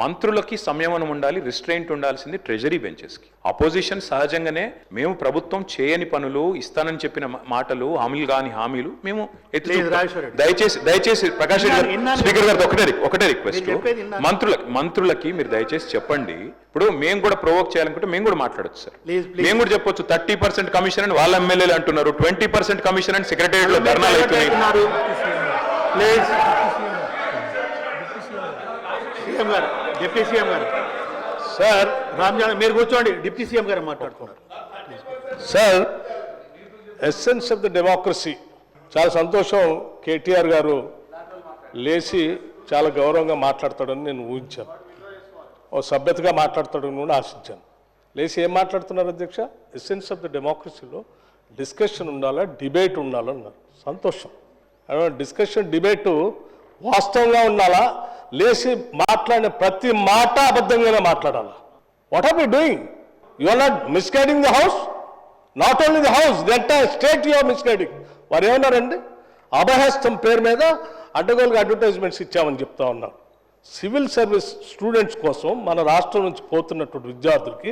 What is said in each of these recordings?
మంత్రులకి సంయమనం ఉండాలి రిస్ట్రెయింట్ ఉండాల్సింది ట్రెజరీ బెంచెస్కి అపోజిషన్ సహజంగానే మేము ప్రభుత్వం చేయని పనులు ఇస్తానని చెప్పిన మాటలు హామీలు కాని హామీలు మేము. దయచేసి దయచేసి ప్రకాష్. స్పీకర్ గారు ఒకటే ఒకటే రిక్వెస్ట్. మంత్రులకి మంత్రులకి మీరు దయచేసి చెప్పండి. ఇప్పుడు మేము కూడా ప్రొవోక్ చేయాలనుకుంటే మేము కూడా మాట్లాడొచ్చు సార్. మేము కూడా చెప్పొచ్చు థర్టీ పర్సెంట్ కమిషన్ అని వాళ్ళ ఎమ్మెల్యేలు అంటున్నారు ట్వంటీ పర్సెంట్ కమిషన్ అని సెక్రటరియట్లో ధర్నాలు అవుతున్నాయి. ప్లీజ్ డిప్యూటీ సీఎం గారు. సార్ రామ్జాన్ మీరు కూర్చోండి. డిప్యూటీ సీఎం గారు మాట్లాడుతున్నారు. Sir essence of the democracy. చాలా సంతోషం కేటీఆర్ గారు లేచి చాలా గౌరవంగా మాట్లాడతాడని నేను ఊహించాను. ఓ సభ్యతగా మాట్లాడతాడని కూడా ఆశించాను. లేచి ఏం మాట్లాడుతున్నారు అధ్యక్ష? ఎస్సెన్స్ ఆఫ్ ద డెమోక్రసీలో డిస్కషన్ ఉండాలా డిబేట్ ఉండాలన్నారు. సంతోషం. డిస్కషన్ డిబేటు వాస్తవంగా ఉండాలా లేచి మాట్లాడిన ప్రతి మాట అబద్ధంగానే మాట్లాడాలి? What are you doing you are not misguiding the house not only the house the entire state you are misguiding వారు ఏమన్నారండి అభహస్తం పేరు మీద అడ్డగోలుగా అడ్వర్టైజ్మెంట్స్ ఇచ్చామని చెప్తా ఉన్నారు. సివిల్ సర్వీస్ స్టూడెంట్స్ కోసం మన రాష్ట్రం నుంచి పోతున్నటువంటి విద్యార్థులకి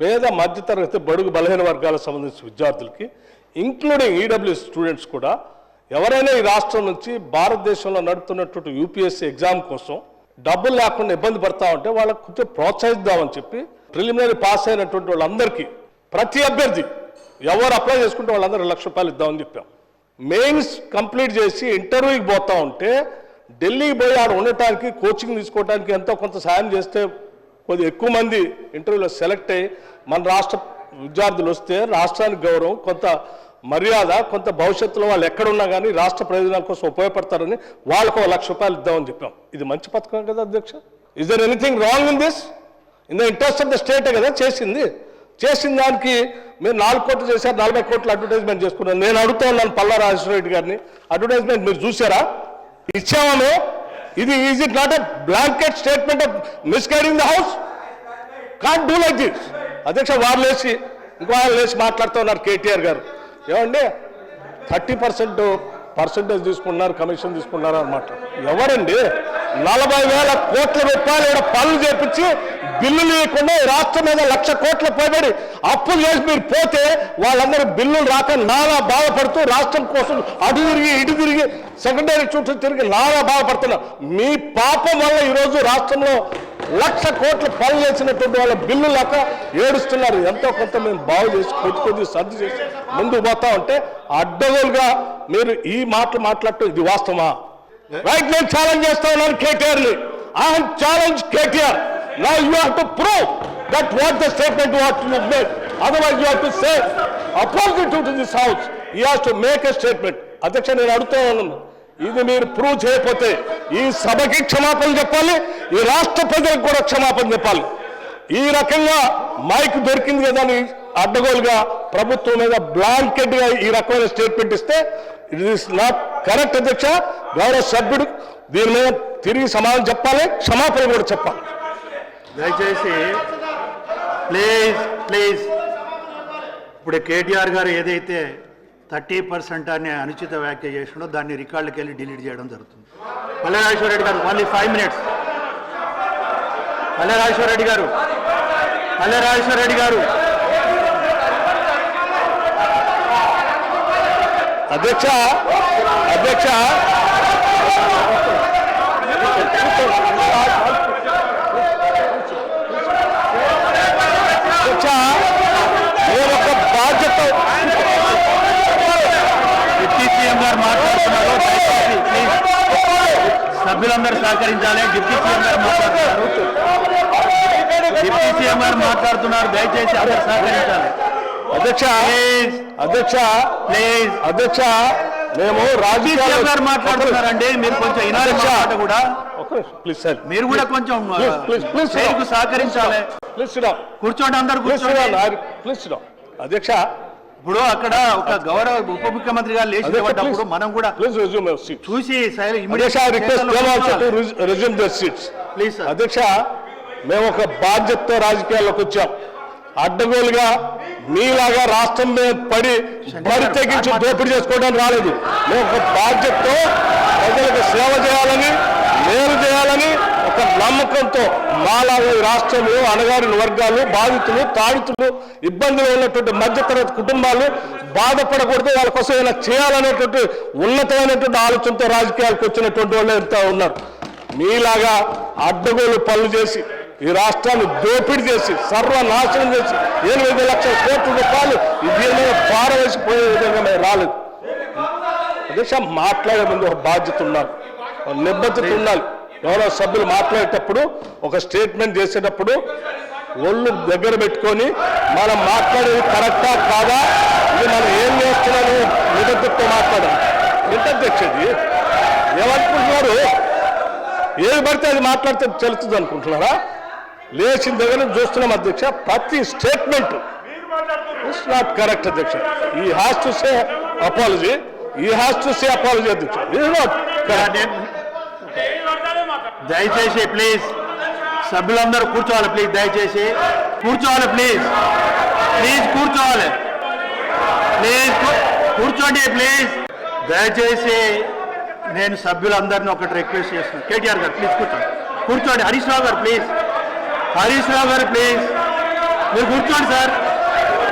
పేద మధ్యతరగతి బడుగు బలహీన వర్గాలకు సంబంధించిన విద్యార్థులకి ఇంక్లూడింగ్ ఈడబ్ల్యూ స్టూడెంట్స్ కూడా ఎవరైనా ఈ రాష్ట్రం నుంచి భారతదేశంలో నడుపుతున్నటువంటి యూపీఎస్సీ ఎగ్జామ్ కోసం డబ్బులు లేకుండా ఇబ్బంది పడతా ఉంటే వాళ్ళకు కొంచెం ప్రోత్సహిద్దామని చెప్పి ప్రిలిమినరీ పాస్ అయినటువంటి వాళ్ళందరికీ ప్రతి అభ్యర్థి ఎవరు అప్లై చేసుకుంటే వాళ్ళందరూ లక్ష రూపాయలు ఇద్దామని చెప్పాం. మెయిన్స్ కంప్లీట్ చేసి ఇంటర్వ్యూకి పోతా ఉంటే ఢిల్లీకి పోయి ఆడ ఉండటానికి కోచింగ్ తీసుకోవడానికి ఎంతో కొంత సాయం చేస్తే కొద్ది ఎక్కువ మంది ఇంటర్వ్యూలో సెలెక్ట్ అయ్యి మన రాష్ట్ర విద్యార్థులు వస్తే రాష్ట్రానికి గౌరవం కొంత మర్యాద కొంత భవిష్యత్తులో వాళ్ళు ఎక్కడున్నా కానీ రాష్ట్ర ప్రయోజనాల కోసం ఉపయోగపడతారని వాళ్ళకు ఒక లక్ష రూపాయలు ఇద్దామని చెప్పాం. ఇది మంచి పథకం కదా అధ్యక్ష? Is there anything wrong in this in the interest of the స్టేటే కదా చేసింది. చేసిన దానికి మీరు నాలుగు కోట్లు చేశారు నలభై కోట్లు అడ్వర్టైజ్మెంట్ చేసుకున్నారు. నేను అడుగుతా ఉన్నాను పల్లా రాజేశ్వర రెడ్డి గారిని. అడ్వర్టైజ్మెంట్ మీరు చూసారా ఇచ్చామా ఇది is it not a blanket statement of misguiding the house can't do like this అధ్యక్ష వారు లేచి ఇంకో వాళ్ళు లేచి మాట్లాడుతూ ఉన్నారు కేటీఆర్ గారు. ఏమండి? థర్టీ పర్సెంట్ పర్సెంటేజ్ తీసుకున్నారు కమిషన్ తీసుకున్నారు అనమాట ఎవరండి? నలభై వేల కోట్ల రూపాయలు ఇక్కడ పనులు చేపించి బిల్లు లేకుండా రాష్ట్రం మీద లక్ష కోట్ల పోబడి అప్పులు చేసి మీరు పోతే వాళ్ళందరూ బిల్లులు రాక నానా బాధపడుతూ రాష్ట్రం కోసం అటు తిరిగి ఇటు తిరిగి సెకండరీ చుట్టూ తిరిగి నానా బాధపడుతున్నారు. మీ పాపం వల్ల ఈరోజు రాష్ట్రంలో లక్ష కోట్ల పనులు చేసినటువంటి వాళ్ళ బిల్లు లేక ఏడుస్తున్నారు. ఎంతో కొంత మేము బాగు చేసి కొద్ది కొద్ది సర్ది చేసి ముందుకు పోతా ఉంటే అడ్డగోలుగా మీరు ఈ మాటలు మాట్లాడటం ఇది వాస్తవమా? రైట్ నేను ఛాలెంజ్ చేస్తా ఉన్నాను కేటీఆర్ని ఐ ఛాలెంజ్ కేటీఆర్. నా you have to prove that what the statement what you made otherwise you have to say opposite to this house you have to make a statement అధ్యక్ష నేను అడుగుతా ఉన్నాను. ఇది మీరు ప్రూవ్ చేయకపోతే ఈ సభకి క్షమాపణ చెప్పాలి ఈ రాష్ట్ర ప్రజలకు కూడా క్షమాపణ చెప్పాలి. ఈ రకంగా మైక్ దొరికింది కదా అని అడ్డగోలుగా ప్రభుత్వం మీద బ్లాంకెట్గా ఈ రకమైన స్టేట్మెంట్ ఇస్తే ఇట్ ఇస్ నాట్ కరెక్ట్ అధ్యక్ష గౌరవ సభ్యుడు దీని మీద తిరిగి సమాధానం చెప్పాలి క్షమాపణ కూడా చెప్పాలి. దయచేసి ప్లీజ్ ప్లీజ్ ఇప్పుడు కేటీఆర్ గారు ఏదైతే థర్టీ పర్సెంట్ అని అనుచిత వ్యాఖ్య చేసినో దాన్ని రికార్డుకి వెళ్ళి డిలీట్ చేయడం జరుగుతుంది. పల్లెరాజేశ్వర రెడ్డి గారు only five minutes. Palle Rajeshwara Reddy గారు పల్లెరాజేశ్వర రెడ్డి గారు. అధ్యక్ష అధ్యక్ష నేను ఒక బాధ్యత డిప్యూటీ సీఎం గారు మాట్లాడుతున్నారు దయచేసి ప్లీజ్ సభ్యులందరూ సహకరించాలి డిప్యూటీ సీఎం గారు మాట్లాడుతున్నారు డిప్యూటీ సీఎం గారు మాట్లాడుతున్నారు దయచేసి అందరూ సహకరించాలి అధ్యక్ష అధ్యక్ష ప్లీజ్ అధ్యక్ష మేము సీఎం రాజకీయాలు గారు మాట్లాడుతున్నారండి మీరు కొంచెం. మాట కూడా ప్లీజ్ సార్ మీరు కూడా కొంచెం సహకరించాలి ప్లీజ్ కూర్చోండి అందరు ప్లీజ్ కూర్చోండి ప్లీజ్ అధ్యక్ష ఇప్పుడు అక్కడ ఒక గౌరవ ఉప ముఖ్యమంత్రి గారు లేచి నిలబడ్డప్పుడు మనం కూడా చూసి. ప్లీజ్ అధ్యక్ష మేము ఒక బాధ్యతతో రాజకీయాల్లోకి వచ్చాం. అడ్డగోలుగా మీలాగా రాష్ట్రం మీద పడి బరి తెగించి దోపిడీ చేసుకోవడానికి రాలేదు. మేము ఒక బాధ్యతతో ప్రజలకు సేవ చేయాలని మేలు నమ్మకంతో మాలాగా ఈ రాష్ట్రంలో అణగారిన వర్గాలు బాధితులు తాడితులు ఇబ్బందులు ఉన్నటువంటి మధ్యతరగతి కుటుంబాలు బాధపడకూడదు. వాళ్ళ కోసం ఏమైనా చేయాలనేటువంటి ఉన్నతమైనటువంటి ఆలోచనతో రాజకీయాలకు వచ్చినటువంటి వాళ్ళు ఎంత ఉన్నారు. మీలాగా అడ్డగోలు పనులు చేసి ఈ రాష్ట్రాన్ని దోపిడీ చేసి సర్వనాశనం చేసి ఎనిమిది లక్షల కోట్ల రూపాయలు ఇది పారవేసిపోయే విధంగా మేము రాలేదు. అదే మాట్లాడే ముందు ఒక బాధ్యత ఉండాలి. నిబద్ధత ఉండాలి. గౌరవ సభ్యులు మాట్లాడేటప్పుడు ఒక స్టేట్మెంట్ చేసేటప్పుడు ఒళ్ళు దగ్గర పెట్టుకొని మనం మాట్లాడేది కరెక్టా కాదా? ఇది మనం ఏం చేస్తున్నాము? నిబద్ధతతో మాట్లాడాలి ఎంత అధ్యక్ష ఏమనుకుంటున్నారు? ఏది పడితే అది మాట్లాడితే తెలుస్తుంది అనుకుంటున్నారా? లేచిన దగ్గర నుంచి చూస్తున్నాం అధ్యక్ష ప్రతి స్టేట్మెంట్ ఇట్స్ నాట్ కరెక్ట్ అధ్యక్ష. He has to say apology he has to say apology అధ్యక్ష. ఇట్ నాట్ కరెక్ట్ దయచేసి ప్లీజ్ సభ్యులందరూ కూర్చోవాలి ప్లీజ్ దయచేసి. కూర్చోవాలి ప్లీజ్. ప్లీజ్ కూర్చోవాలి. ప్లీజ్ కూర్చోండి ప్లీజ్. దయచేసి నేను సభ్యులందరినీ ఒకటి రిక్వెస్ట్ చేస్తున్నాను. కేటీఆర్ గారు ప్లీజ్ కూర్చోండి. కూర్చోండి. హరీష్ రావు గారు ప్లీజ్. హరీష్ రావు గారు ప్లీజ్. మీరు కూర్చోండి సార్.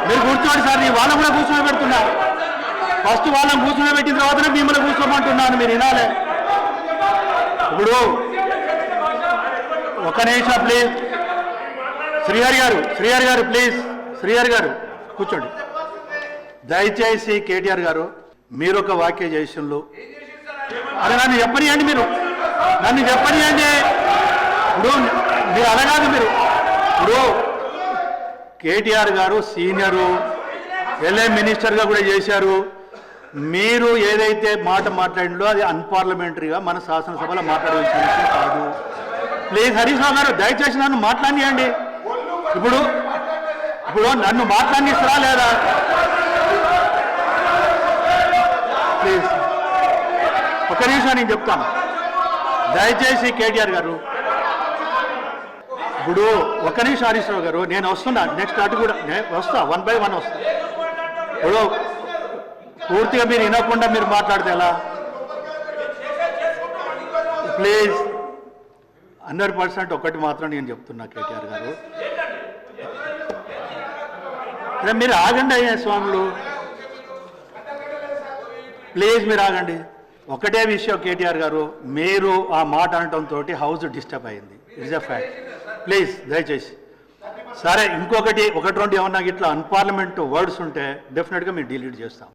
మీరు కూర్చోండి సార్. నేను వాళ్ళని కూడా కూర్చోబెడుతున్నారు. ఫస్ట్ వాళ్ళని కూర్చోబెట్టిన పెట్టిన మిమ్మల్ని కూర్చోమంటున్నాను. మీరు వినాలి. ఇప్పుడు ఒక నిమిషం ప్లీజ్. శ్రీహరి గారు శ్రీహరి గారు ప్లీజ్. శ్రీహరి గారు కూర్చోండి. దయచేసి కేటీఆర్ గారు మీరు ఒక వాక్య చేసిన్లు అరే నన్ను చెప్పనియండి మీరు. నన్ను చెప్పనియండి. ఇప్పుడు మీరు అనగాదు మీరు. ఇప్పుడు కేటీఆర్ గారు సీనియరు ఎల్ఏ మినిస్టర్గా కూడా చేశారు. మీరు ఏదైతే మాట మాట్లాడిందో అది అన్పార్లమెంటరీగా మన శాసనసభలో మాట్లాడవలసిన విషయం కాదు. ప్లీజ్ హరీష్ రావు గారు దయచేసి నన్ను మాట్లాడియండి. ఇప్పుడు ఇప్పుడు నన్ను మాట్లాడిస్తారా లేదా? ప్లీజ్. ఒక నిమిషం నేను చెప్తాను. దయచేసి కేటీఆర్ గారు ఇప్పుడు ఒక నిమిషం హరీష్ రావు గారు నేను వస్తున్నా నెక్స్ట్ అటు కూడా నేను వస్తా వన్ బై వన్ వస్తా. ఇప్పుడు పూర్తిగా మీరు వినకుండా మీరు మాట్లాడితే ఎలా? ప్లీజ్ హండ్రెడ్ పర్సెంట్ ఒకటి మాత్రం నేను చెప్తున్నా కేటీఆర్ గారు. మీరు ఆగండి అయ్యా స్వాములు. ప్లీజ్ మీరు ఆగండి. ఒకటే విషయం కేటీఆర్ గారు మీరు ఆ మాట అనటంతో హౌస్ డిస్టర్బ్ అయింది. ఇట్స్ అ ఫ్యాక్ట్ ప్లీజ్ దయచేసి. సరే ఇంకొకటి ఒకటి రెండు ఏమన్నా ఇట్లా అన్పార్లమెంట్ వర్డ్స్ ఉంటే డెఫినెట్గా మేము డిలీట్ చేస్తాం.